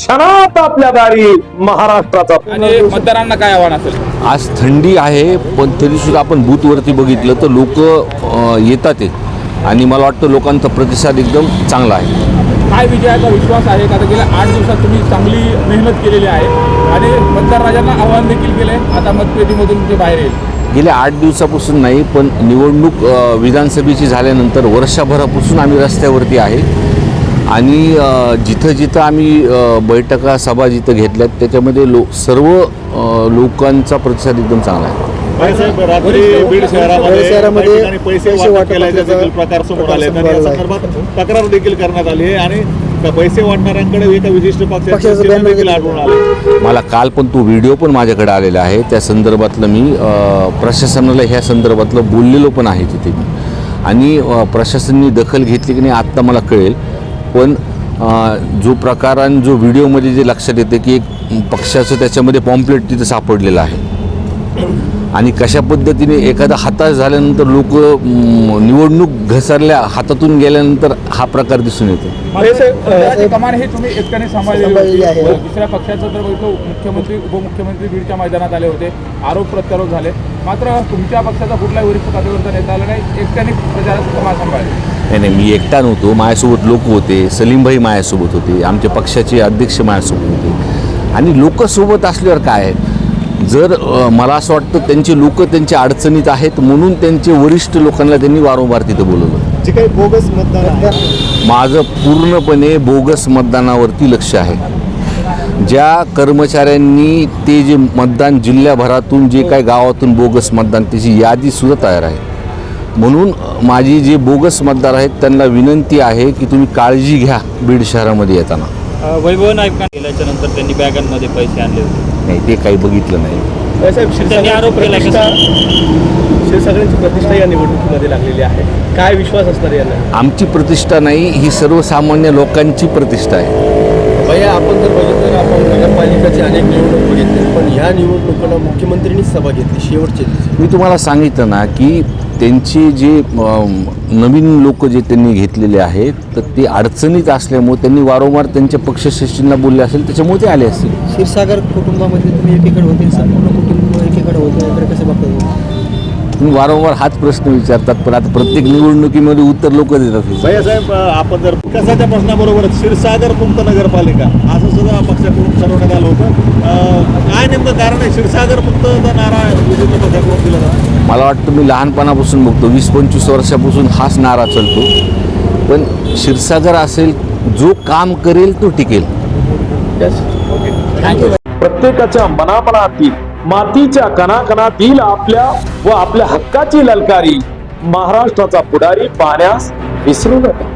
क्षणात आपल्या दारी महाराष्ट्राचा आणि मतदारांना काय आव्हान असेल? आज थंडी आहे पण तरीसुद्धा आपण बूथवरती बघितलं तर लोक येतात. आणि मला वाटतं लोकांचा प्रतिसाद एकदम चांगला आहे. काय विजयाचा विश्वास आहे? का आता गेल्या आठ दिवसात तुम्ही चांगली मेहनत केलेली आहे. आणि मतदार राजांना आव्हान देखील केले आता मतपेटीमधून ते बाहेर येईल. गेल्या आठ दिवसापासून नाही पण निवडणूक अ, विधानसभेची झाल्यानंतर वर्षभरापासून आम्ही रस्त्यावरती आहे. आणि जिथं जिथं आम्ही बैठका सभा जिथं घेतल्यात त्याच्यामध्ये लो सर्व लोकांचा प्रतिसाद एकदम चांगला आहे. शहरामध्ये पैसे वाटप प्रकार समोर आले. संदर्भात तक्रार देखील करण्यात आली आहे. आणि त्या पैसे वाटणाऱ्यांकडे एका विशिष्ट देखील आढळून आले. मला काल पण तो व्हिडिओ पण माझ्याकडे आलेला आहे. त्या संदर्भातलं मी प्रशासनाला ह्या संदर्भातलं बोललेलो पण आहे तिथे मी. आणि प्रशासनाने दखल घेतली की नाही आत्ता मला कळेल. पण जो प्रकार आणि जो व्हिडिओमध्ये जे लक्षात येते की एक पक्षाचं त्याच्यामध्ये पॉम्पलेट तिथं सापडलेलं आहे. आणि कशा पद्धतीने एखादा हताश झाल्यानंतर लोक निवडणूक घसरल्या हातातून गेल्यानंतर हा प्रकार दिसून येतो. कमान हे तुम्ही एकट्याने सांभाळलेली आहे. होती दुसऱ्या पक्षाचं तर बघितलं मुख्यमंत्री उपमुख्यमंत्री बीडच्या मैदानात आले होते. आरोप प्रत्यारोप झाले. मात्र तुमच्या पक्षाचा कुठलाही वरिष्ठ पदावरचा नेता आला नाही. एकट्याने प्रचाराची कमान सांभाळली. नाही नाही मी एकटा नव्हतो. माझ्यासोबत लोक होते. सलीमभाई माझ्यासोबत होते. आमच्या पक्षाचे अध्यक्ष माझ्यासोबत होते. आणि लोक सोबत असल्यावर काय आहे? जर मला असं वाटतं त्यांचे लोक त्यांच्या अडचणीत आहेत म्हणून त्यांचे वरिष्ठ लोकांना त्यांनी वारंवार तिथं बोलवलं. जे काही बोगस मतदान आहे. माझं पूर्णपणे बोगस मतदानावरती लक्ष आहे. ज्या कर्मचाऱ्यांनी ते जे मतदान जिल्ह्याभरातून जे काही गावातून बोगस मतदान त्याची यादीसुद्धा तयार आहे. म्हणून माझी जे बोगस मतदार आहेत त्यांना विनंती आहे की तुम्ही काळजी घ्या बीड शहरामध्ये येताना. वैभव नाईक केल्याच्यानंतर त्यांनी बॅगांमध्ये पैसे आणले होते? नाही ते काही बघितलं नाही. त्यांनी आरोप केला की क्षीरसागरांची प्रतिष्ठा या निवडणुकीमध्ये लागलेली आहे. काय विश्वास असणार यांना? आमची प्रतिष्ठा नाही ही सर्वसामान्य लोकांची प्रतिष्ठा आहे. भैया आपण जर बघितलं तर आपण नगरपालिकाचे अनेक निवडणूक बघितले पण ह्या निवडणुकांना मुख्यमंत्र्यांनीच सभा घेतली शेवटच्या दिवशी मी तुम्हाला सांगितलं ना की त्यांचे जे नवीन लोक जे त्यांनी घेतलेले आहेत तर ते अडचणीत असल्यामुळे त्यांनी वारंवार त्यांच्या पक्षश्रेष्ठींना बोलले असेल त्याच्यामुळे ते आले असतील क्षीरसागर कुटुंबामध्ये तुम्ही एकीकडे होते संपूर्ण कुटुंब एकीकडे होते वगैरे कसे बघता तुम्ही वारंवार हाच प्रश्न विचारतात पण आता प्रत्येक निवडणुकीमध्ये उत्तर लोक देतात. भैया साहेब आपण जर विकासाच्या प्रश्नाबरोबर क्षीरसागर मुक्त नगरपालिका असं सुद्धा पक्षाकडून ठरवण्यात आलं होतं. काय नेमकं कारण आहे? क्षीरसागर मुक्तचा नारा पक्षाकडून दिला जातो मला वाटतं मी लहानपणापासून बघतो. वीस पंचवीस वर्षापासून हाच नारा चालतो. पण क्षीरसागर असेल जो काम करेल तो टिकेल. प्रत्येकाच्या मनामनातील मातीच्या कणाकणातील आपल्या व आपल्या हक्काची ललकारी महाराष्ट्राचा पुढारी पाहण्यास विसरू नका.